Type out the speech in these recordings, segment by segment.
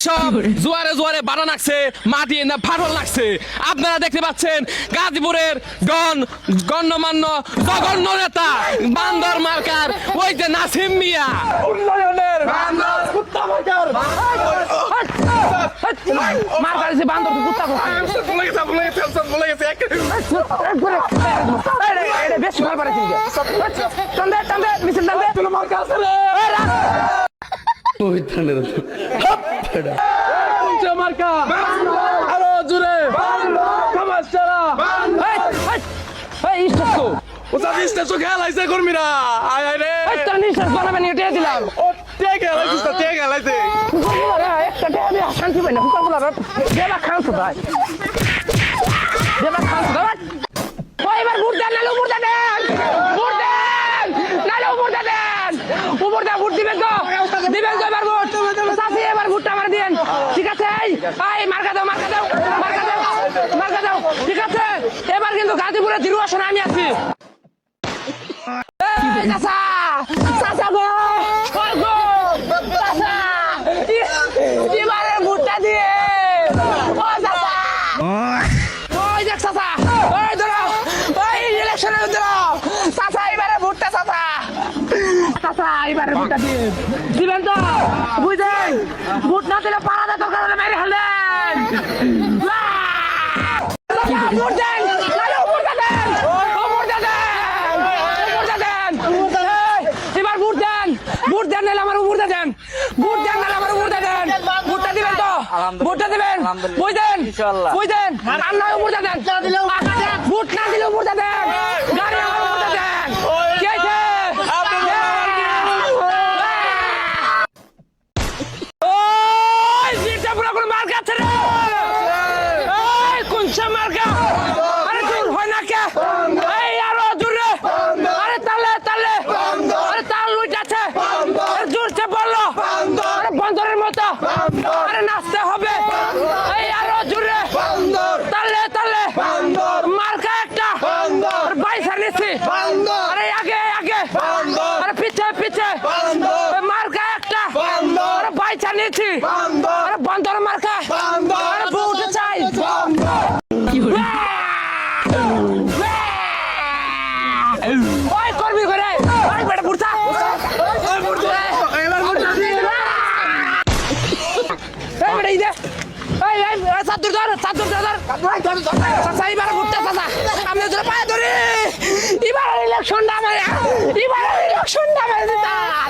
সব জোয়ারে জোয়ারে বাড়া লাগছে মাটি না ফাটল লাগছে আপনারা দেখতে পাচ্ছেন গাজীপুরের গণ গণ্যমান্য জঘন্য নেতা বান্দর মার্কার ওই যে নাসিম মিয়া। উন্নয়নের মার্কার বান্দর কুত্তা ভুলে গেছে ভুলে গেছে সব গেছে বেশি ভালো পারে টান্দে টান্দে মিছিল টান্দে মার্কা আছে রে। কোনটা মার্কা আরও জোরে। সমাজ ছাড়া। এই স্টেজ তো। স্টেজ খেলাইছে কর্মীরা। আয় আয় রে। তোর নিঃশ্বাস বানাবেন এটা দিলাম। ও তে খেলাইছে তে খেলাইছে ফুকাগুলারা একটা টাকা দিয়ে শান্তি পাই না। ফুকাগুলারা দেবা খাওয়াছো ভাই। দেবা খাওয়াছো ভাই ওই এবার ভোট দেন নাহলে উপর দেন ভোট দেন নাহলে উপর দেন উপর দেন ভোট দিবেন তো দিবেন তো এবার ভোট চাষি এবার ভোটটা আমার দিন ঠিক আছে এই, মার্কা দাও মার্কা দাও মার্কা দাও মার্কা দাও। ঠিক আছে? এবার কিন্তু গাজীপুরে দৃঢ় আসনে আমি আছি। চাচা চাচা গো। চাচা এবারে ভুট্টা দিয়ে দিবেন তো? বুঝেন ভুট না দিলে পাড়া দরকার হলে মেরে ফেলবেন ভোট দেন। ভোট দেন। নাহলে আমার ভোটটা দেন। ভোট দেন নাহলে আমার ভোটটা দেন। ভোটটা দিবেন তো? ভোটটা দিবেন? বুঝলেন বুঝলেন আর নয় ভোটটা দেন। ভোট না দিলে ভোটটা দেন গাড়ি আমার ভোটটা দেন কি হয়েছে? ওই জিপটা পুরো কোনো মার খাচ্ছে রে এই কোনসা মার্কা আরে দূর হয় না কে এই আরও দূরে আরে তালে তালে আরে তাল লুইটাছে আরে জোরছে বলল আরে বন্দরের মতো আরে নাচতে হবে এই আরও জোরে তালে তালে মার্কা একটা আরে বাইসা নিছি আরে আগে আগে আরে পিছে পিছে এই মার্কা একটা নিছি আরে মার্কা বুট চাই। ওই করবি করে ওই বেটা ভোট এই বেটা ইদে এই এই সাতুর ধর সাতুর ধর চাচা এবার ঘুরতে চাচা। আমি তোর পায়ে ধরি। এবার ইলেকশনটা আমার এবার ইলেকশনটা আমার দিতাম।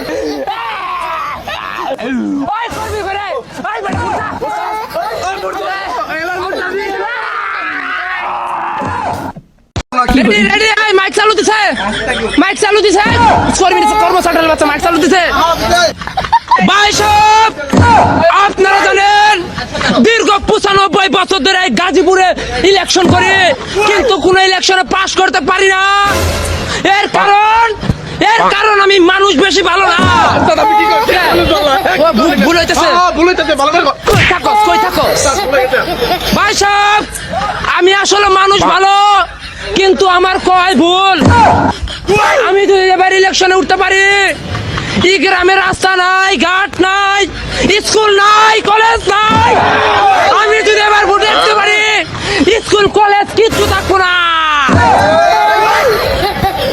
এই মাইক চালু দিছে। মাইক চালু দিছে। কর্মী কর্মচারীর বাচ্চা মাইক চালু দিছে। ভাই সব আপনারা জানেন দীর্ঘ পঁচানব্বই বছর ধরে গাজীপুরে ইলেকশন করে কিন্তু কোন ইলেকশনে পাশ করতে পারি না। এর কারণ এর কারণ আমি মানুষ বেশি ভালো না। ও, ভুল- হইতেছে। ভালো থাকো কই থাকো? ভাই সাহেব আমি আসলে মানুষ ভালো। কিন্তু আমার কয় ভুল? আমি যদি এবার ইলেকশনে উঠতে পারি এই গ্রামে রাস্তা নাই ঘাট নাই স্কুল নাই কলেজ নাই আমি যদি এবার ভোট দিতে পারি স্কুল কলেজ কিচ্ছু থাকব না।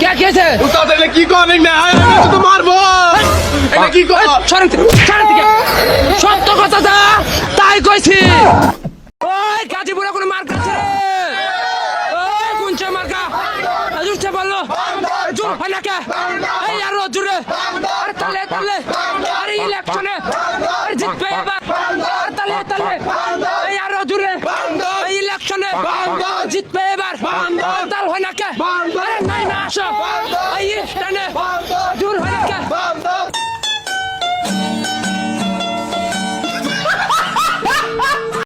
কে কেছে কি কর না আমি তো মারবো। এটা কি কর সরেন থেকে, সরেন থেকে। সত্য কথা তাই কইছি ওই গাজীপুরে কোনো মার্কা আছে রে ওই কোনছে মার্কা জুরছে বলল জুর হয় না কে? এই আরও জুরে। আরে তালে তালে। আরে ইলেকশনে আরে জিতবে এবার। আরে তালে তালে। এই আরও জুরে। এই ইলেকশনে জিতবে এবার। তাল হয় না কে? আরে নাই না আসো। এই স্টানে